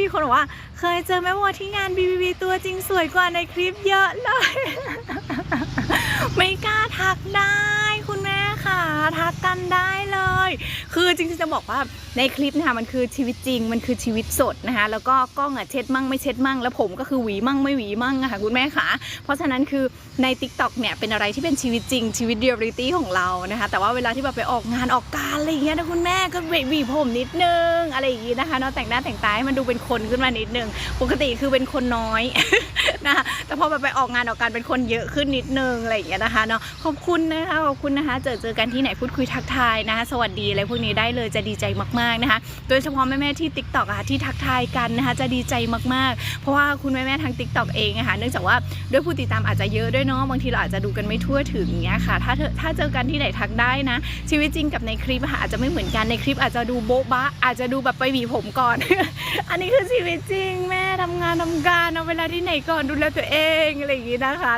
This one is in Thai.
มีคนบอกว่า เคยเจอแม่วัวที่งานบีบีตัวจริงสวยกว่าในคลิปเยอะเลย ไม่กล้าทักได้ ทักกันได้เลย คือจริงๆจะบอกว่าในคลิปนะคะมันคือชีวิตจริง มันคือชีวิตสดนะคะแล้วก็กล้องอะเช็ดมั่งไม่เช็ดมั่ง แล้วผมก็คือหวีมั่งไม่หวีมั่งอะค่ะคุณแม่คะเพราะฉะนั้นคือใน t ิ k t o k เนี่ยเป็นอะไรที่เป็นชีวิตจริง ชีวิตเรียลลิตี้ของเรานะคะแต่ว่าเวลาที่แบบไปออกงานออกการอะไรอย่างเงี้ยนะคุณแม่ก็หวีผมนิดนึงอะไรอย่างงี้นะคะเนาะแต่งหน้าแต่งตาให้มันดูเป็นคนขึ้นมานิดนึงปกติคือเป็นคนน้อย นะคะแต่พอแบบไปออกงานออกการเป็นคนเยอะขึ้นนิดนึงอะไรอย่างเงี้ยนะคะเนาะขอบคุณนะคะขอบคุณนะคะ เจอเจอกันที่ไหนพูดคุยทักทายนะคะ สวัสดีอะไรพวกนี้ได้เลยจะดีใจมากๆนะคะ โดยเฉพาะแม่ๆที่ t ิ k t o k อะค่ะที่ทักทายกันนะคะ จะดีใจมากๆ เพราะว่าคุณแม่ๆทาง t ิ k t o k เองอะคะเนื่องจากว่าด้วยผู้ติดตามอาจจะเยอะด้วยเนาะบางทีเราอาจจะดูกันไม่ทั่วถึงเงี้ยค่ะ ถ้าถ้าเจอกันที่ไหนทักได้นะ ชีวิตจริงกับในคลิปอะอาจจะไม่เหมือนกันในคลิปอาจจะดูโบ๊ะบะ อาจจะดูแบบไปหวีผมก่อน อันนี้คือชีวิตจริง แม่ทำงานทำการเอาเวลาที่ไหนก่อนดูแลตัวเองอะไรอย่างนี้นะคะ